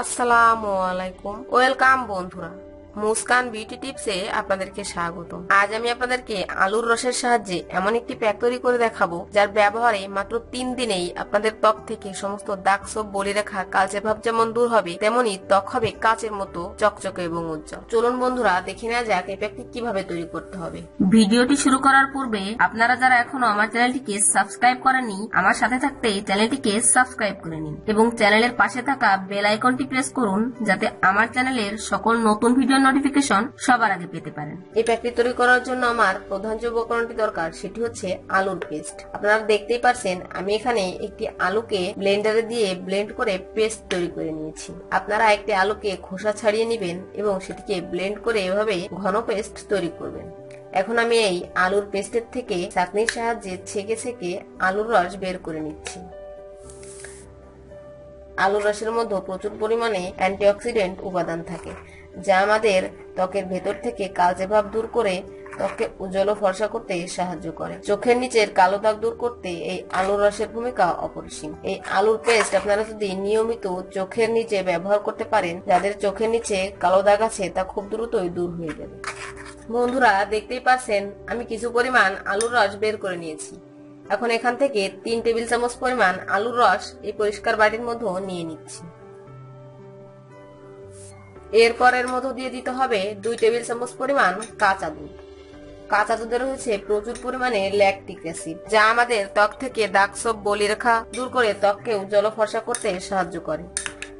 আসসালামু আলাইকুম। ওয়েলকাম বন্ধুরা। মুস্কান বিউটি টিপসে আপনাদেরকে স্বাগত। আজ আমি আপনাদেরকে আলুর রসের সাহায্যে এমন একটি প্যাক তৈরি করে দেখাবো, যার ব্যবহারে মাত্র তিন দিনেই আপনাদের ত্বক থেকে সমস্ত দাগ সব বলে রাখা কালচে ভাব যেমন দূর হবে, তেমনি ত্বক হবে কাচের মতো চকচকে এবং উজ্জ্বল। চলুন বন্ধুরা, দেখে নেওয়া যাক এই প্যাকটি কীভাবে তৈরি করতে হবে। ভিডিওটি শুরু করার পূর্বে, আপনারা যারা এখনও আমার চ্যানেলটিকে সাবস্ক্রাইব করেননি, আমার সাথে থাকতে চ্যানেলটিকে সাবস্ক্রাইব করে নিন এবং চ্যানেলের পাশে থাকা বেল আইকনটি প্রেস করুন, যাতে আমার চ্যানেলের সকল নতুন ভিডিও নোটিফিকেশন সবার আগে পেতে পারেন। এই প্যাকটি তৈরি করার জন্য আমার প্রধান যে উপকরণটি দরকার, সেটি হচ্ছে আলুর পেস্ট আপনারা দেখতেই পারছেন, আমি এখানে একটি আলুকে ব্লেন্ডারে দিয়ে ব্লেন্ড করে পেস্ট তৈরি করে নিয়েছি। আপনারা একটি আলুকে খোসা ছাড়িয়ে নেবেন এবং সেটিকে ব্লেন্ড করে এভাবে ঘন পেস্ট তৈরি করবেন। এখন আমি এই আলুর পেস্টের থেকে চাকনির সাহায্যে ছেঁকে ছেঁকে আলুর রস বের করে নিচ্ছি। আলুর রসের মধ্যে প্রচুর পরিমাণে অ্যান্টিঅক্সিডেন্ট উপাদান থাকে। যা আমাদের ত্বকের ভেতর থেকে কালচে ভাব দূর করে ত্বককে উজ্জ্বল ফর্সা করতে সাহায্য করে। চোখের নিচের কালো দাগ দূর করতে এই আলুর রসের ভূমিকা অপরিসীম। এই আলুর পেস্ট আপনারা যদি নিয়মিত চোখের নিচে ব্যবহার করতে পারেন, যাদের চোখের নিচে কালো দাগ আছে, তা খুব দ্রুতই দূর হয়ে যাবে। বন্ধুরা, দেখতেই পাচ্ছেন, আমি কিছু পরিমাণ আলুর রস বের করে নিয়েছি। এখন এখান থেকে তিন টেবিল চামচ পরিমাণ আলুর রস এই পরিষ্কার বাটির মধ্যে নিয়ে নিচ্ছি। এরপর এর মধ্যে দিয়ে দিতে হবে দুই টেবিল চামচ পরিমাণ কাঁচা দুধ। কাঁচা দুধে রয়েছে প্রচুর পরিমাণে ল্যাকটিক অ্যাসিড যা আমাদের ত্বক থেকে দাগ সব বলি রেখা দূর করে ত্বককে উজ্জ্বল ফর্সা করতে সাহায্য করে।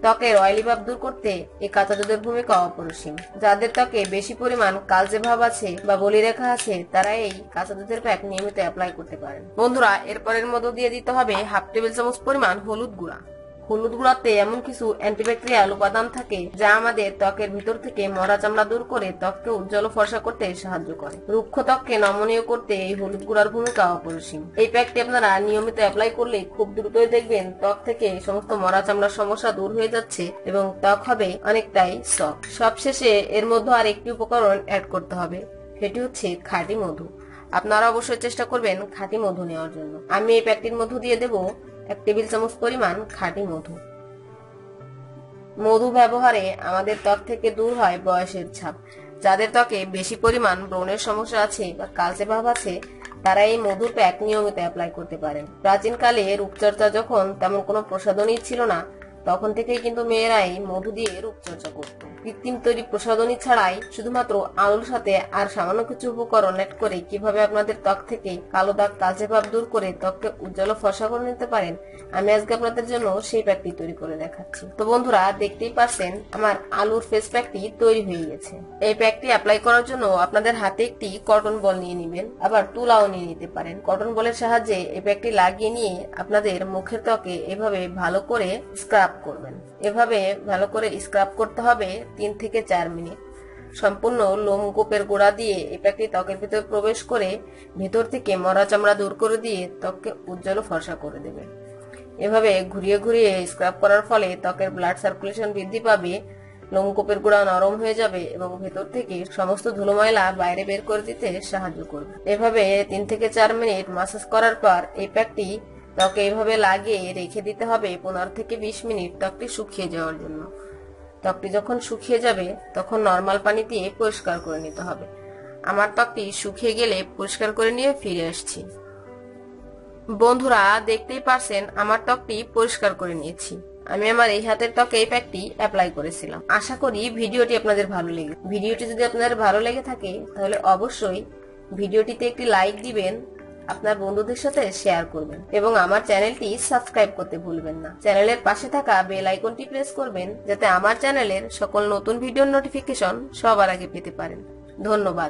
ত্বকের অয়েলি ভাব দূর করতে এই কাঁচা দুধের ভূমিকা অপরিসীম। যাদের ত্বকে বেশি পরিমাণ কালচে ভাব আছে বা বলি রেখা আছে, তারা এই কাঁচা দুধের প্যাক নিয়মিত অ্যাপ্লাই করতে পারেন। বন্ধুরা, এরপরের মধ্যে দিয়ে দিতে হবে হাফ টেবিল চামচ পরিমাণ হলুদ গুঁড়া। হলুদ গুঁড়াতে এমন কিছু অ্যান্টিব্যাকটেরিয়াল উপাদান থাকে যা আমাদের ত্বকের ভিতর থেকে মরা চামড়া দূর করে ত্বককে উজ্জ্বল ফর্সা করতে সাহায্য করে। রুক্ষ ত্বককে নমনীয় করতে এই হলুদ গুঁড়ার ভূমিকা অপরিসীম। এই প্যাকটি আপনারা নিয়মিত অ্যাপ্লাই করলে খুব দ্রুতই দেখবেন ত্বক থেকে সমস্ত মরা চামড়ার সমস্যা দূর হয়ে যাচ্ছে এবং ত্বক হবে অনেকটাই সফট। সবশেষে এর মধ্যে আর একটি উপকরণ অ্যাড করতে হবে, সেটি হচ্ছে খাঁটি মধু। আপনারা অবশ্যই চেষ্টা করবেন খাঁটি মধু নেওয়ার জন্য। আমি এই প্যাকটির মধ্যে দিয়ে দেব এক টেবিল চামচ পরিমাণ খাঁটি মধু। মধু ব্যবহারে আমাদের ত্বক থেকে দূর হয় বয়সের ছাপ। যাদের ত্বকে বেশি পরিমাণ ব্রণের সমস্যা আছে বা কালচে ভাব আছে, তারা এই মধুর প্যাক নিয়মিত অ্যাপ্লাই করতে পারেন। প্রাচীনকালে রূপচর্চা যখন তেমন কোনো প্রসাধনী ছিল না তখন থেকেই কিন্তু মেয়েরা এই মধু দিয়ে রূপচর্চা করত। কৃত্রিম তৈরি প্রসাধনী ছাড়াই শুধুমাত্র আলুর সাথে আর সামান্য কিছু উপকরণ অ্যাড করে কীভাবে আপনাদের ত্বক থেকে কালো দাগ কালচে ভাব দূর করে ত্বককে উজ্জ্বল ফর্সা করে নিতে পারেন, আমি আজকে আপনাদের জন্য সেই প্যাকটি তৈরি করে দেখাচ্ছি। তো বন্ধুরা, দেখতেই পাচ্ছেন, আমার আলুর ফেস প্যাকটি তৈরি হয়ে গেছে। এই প্যাকটি অ্যাপ্লাই করার জন্য আপনাদের হাতে একটি কটন বল নিয়ে নেবেন, আবার তুলাও নিয়ে নিতে পারেন। কটন বলের সাহায্যে এই প্যাকটি লাগিয়ে নিয়ে আপনাদের মুখের ত্বকে এভাবে ভালো করে স্ক্রাব করবেন। এভাবে ভালো করে স্ক্রাব করতে হবে তিন থেকে চার মিনিট। সম্পূর্ণ লোমকূপের গোড়া দিয়ে এই প্যাকটি ত্বকের ভিতরে প্রবেশ করে ভেতর থেকে মরা চামড়া দূর করে দিয়ে ত্বককে উজ্জ্বল ফর্সা করে দেবে। এভাবে ঘুরিয়ে ঘুরিয়ে স্ক্রাব করার ফলে ত্বকের ব্লাড সার্কুলেশন বৃদ্ধি পাবে লোমকূপের গোড়া নরম হয়ে যাবে এবং ভেতর থেকে সমস্ত ধুলো ময়লা বাইরে বের করে দিতে সাহায্য করবে। এভাবে তিন থেকে চার মিনিট মাসাজ করার পর এই প্যাকটি ত্বকে এইভাবে লাগিয়ে রেখে দিতে হবে পনেরো থেকে বিশ মিনিট ত্বকটি শুকিয়ে যাওয়ার জন্য। ত্বকটি যখন শুকিয়ে যাবে, তখন নর্মাল পানি দিয়ে পরিষ্কার করে নিতে হবে। আমার ত্বকটি শুকিয়ে গেলে পরিষ্কার করে নিয়ে ফিরে আসছি। বন্ধুরা, দেখতেই পারছেন, আমার ত্বকটি পরিষ্কার করে নিয়েছি। আমি আমার এই হাতের ত্বকে এই প্যাকটি অ্যাপ্লাই করেছিলাম। আশা করি ভিডিওটি আপনাদের ভালো লেগে ভিডিওটি যদি আপনাদের ভালো লেগে থাকে, তাহলে অবশ্যই ভিডিওটিতে একটি লাইক দিবেন আপনার বন্ধুদের সাথে শেয়ার করবেন এবং আমার চ্যানেলটি সাবস্ক্রাইব করতে ভুলবেন না। চ্যানেলের পাশে থাকা বেল আইকনটি প্রেস করবেন, যাতে আমার চ্যানেলের সকল নতুন ভিডিওর নোটিফিকেশন সবার আগে পেতে পারেন। ধন্যবাদ।